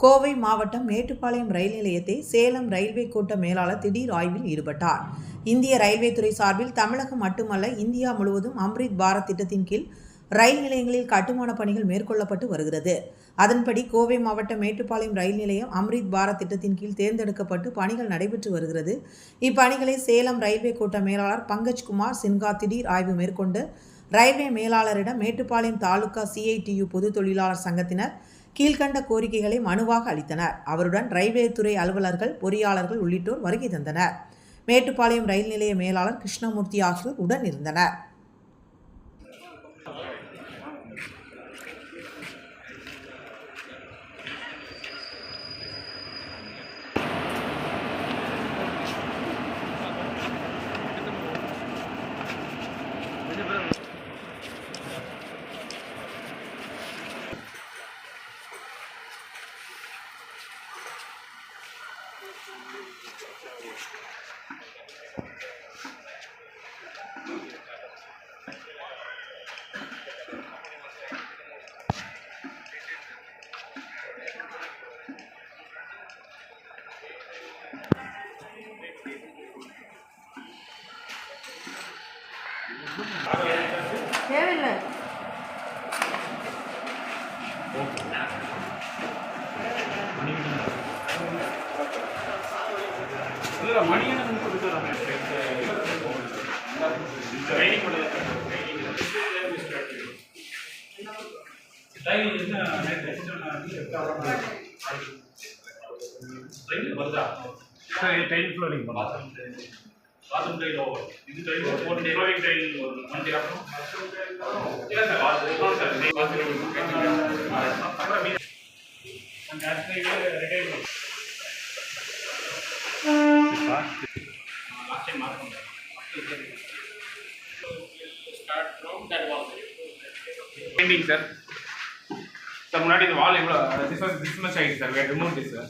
கோவை மாவட்டம் மேட்டுப்பாளையம் ரயில் நிலையத்தை சேலம் ரயில்வே கோட்ட மேலாளர் திடீர் ஆய்வில் ஈடுபட்டார். இந்திய ரயில்வே துறை சார்பில் தமிழகம் மட்டுமல்ல இந்தியா முழுவதும் அம்ரித் பாரத் திட்டத்தின் கீழ் ரயில் நிலையங்களில் கட்டுமான பணிகள் மேற்கொள்ளப்பட்டு வருகிறது. அதன்படி கோவை மாவட்டம் மேட்டுப்பாளையம் ரயில் நிலையம் அம்ரித் பாரத் திட்டத்தின் கீழ் தேர்ந்தெடுக்கப்பட்டு பணிகள் நடைபெற்று வருகிறது. இப்பணிகளை சேலம் ரயில்வே கோட்ட மேலாளர் பங்கஜ் குமார் சின்ஹா திடீர் ஆய்வு மேற்கொண்டு ரயில்வே மேலாளரிடம் மேட்டுப்பாளையம் தாலுகா சிஐடியு பொது தொழிலாளர் சங்கத்தினர் கீழ்கண்ட கோரிக்கைகளை மனுவாக அளித்தனர். அவருடன் ரயில்வே துறை அலுவலர்கள் பொறியாளர்கள் உள்ளிட்டோர் வருகை தந்தனர். மேட்டுப்பாளையம் ரயில் நிலைய மேலாளர் கிருஷ்ணமூர்த்தி ஆகியோர் உடன் இருந்தனர். தேவையில்லை training flooring bathroom bathroom training over இது training four day flooring training ஒரு ஒன் டே அப்புறம் இல்லை சார் பாத்ரூம் சார் பாத்ரூம் அந்த ரிட்டையர்மெண்ட் Painting, sir. சார் முன்னாடி இந்த வால் எவ்வளோ திஸ் வாஸ் திஸ் மச் ஆயிடுச்சு sir where remove this sir